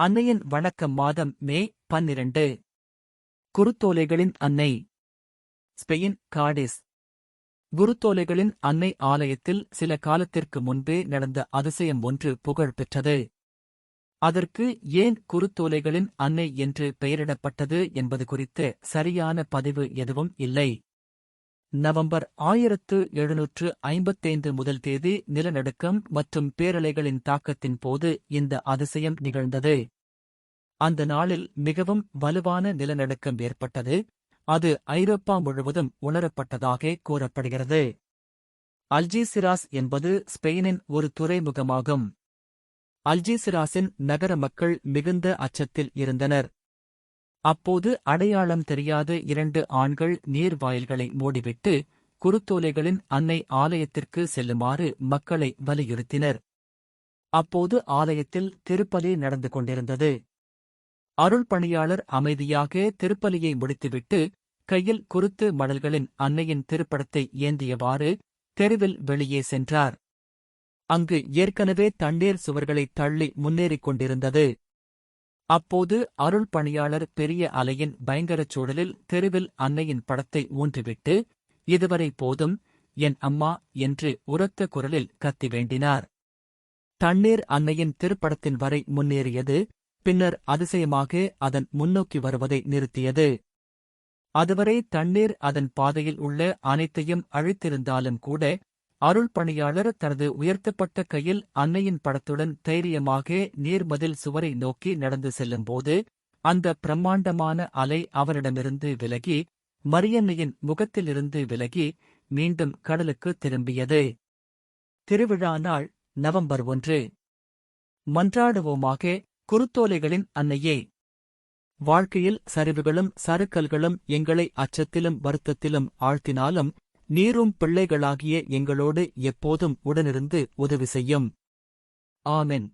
அன்னையின் வணக்கம் மாதம் மே பன்னிரண்டு. குருத்தோலைகளின் அன்னை. ஸ்பெயின் காடிஸ் குருத்தோலைகளின் அன்னை ஆலயத்தில் சில காலத்திற்கு முன்பே நடந்த அதிசயம் ஒன்று புகழ் பெற்றது. அதற்கு ஏன் குருத்தோலைகளின் அன்னை என்று பெயரிடப்பட்டது என்பது குறித்து சரியான பதிவு எதுவும் இல்லை. நவம்பர் ஆயிரத்து எழுநூற்று ஐம்பத்தைந்து முதல் தேதி நிலநடுக்கம் மற்றும் பேரலைகளின் தாக்கத்தின் போது இந்த அதிசயம் நிகழ்ந்தது. அந்த நாளில் மிகவும் வலுவான நிலநடுக்கம் ஏற்பட்டது. அது ஐரோப்பா முழுவதும் உணரப்பட்டதாக கூறப்படுகிறது. அல்ஜீசிராஸ் என்பது ஸ்பெயினின் ஒரு துறைமுகமாகும். அல்ஜீசிராஸின் நகர மக்கள் மிகுந்த அச்சத்தில் இருந்தனர். அப்போது அடையாளம் தெரியாத இரண்டு ஆண்கள் நீர்வாயில்களை மூடிவிட்டு குருத்தோலைகளின் அன்னை ஆலயத்திற்கு செல்லுமாறு மக்களை வலியுறுத்தினர். அப்போது ஆலயத்தில் திருப்பலி நடந்து கொண்டிருந்தது. அருள் பணியாளர் அமைதியாக திருப்பலியை முடித்துவிட்டு கையில் குருத்து மடல்களின் அன்னையின் திருப்படத்தை ஏந்தியவாறு தெருவில் வெளியே சென்றார். அங்கு ஏற்கனவே தண்ணீர் சுவர்களை தள்ளி முன்னேறிக் கொண்டிருந்தது. அப்போது அருள் பணியாளர் பெரிய அலையின் பயங்கரச் சூழலில் தெருவில் அன்னையின் படத்தை ஊன்றிவிட்டு இதுவரை போதும் என் அம்மா என்று உரத்த குரலில் கத்தி வேண்டினார். தண்ணீர் அன்னையின் திருப்படத்தின் வரை முன்னேறியது பின்னர் அதிசயமாக அதன் முன்னோக்கி வருவதை நிறுத்தியது. அதுவரை தண்ணீர் அதன் பாதையில் உள்ள அனைத்தையும் அழித்திருந்தாலும் கூட அருள் பணியாளர் தனது உயர்த்தப்பட்ட கையில் அன்னையின் படத்துடன் தைரியமாக நீர்மதில் சுவரை நோக்கி நடந்து செல்லும்போது அந்த பிரம்மாண்டமான அலை அவரிடமிருந்து விலகி மரியன்னையின் முகத்திலிருந்து விலகி மீண்டும் கடலுக்கு திரும்பியது. திருவிழா நாள் நவம்பர் ஒன்று. மன்றாடுவோமாக குருத்தோலைகளின் அன்னையே. வாழ்க்கையில் சரிவுகளும் சறுக்கல்களும் எங்களை அச்சத்திலும் வருத்தத்திலும் ஆழ்த்தினாலும் நீரும் பிள்ளைகளாகிய எங்களோடு எப்போதும் உடனிருந்து உதவி செய்யும். ஆமென்.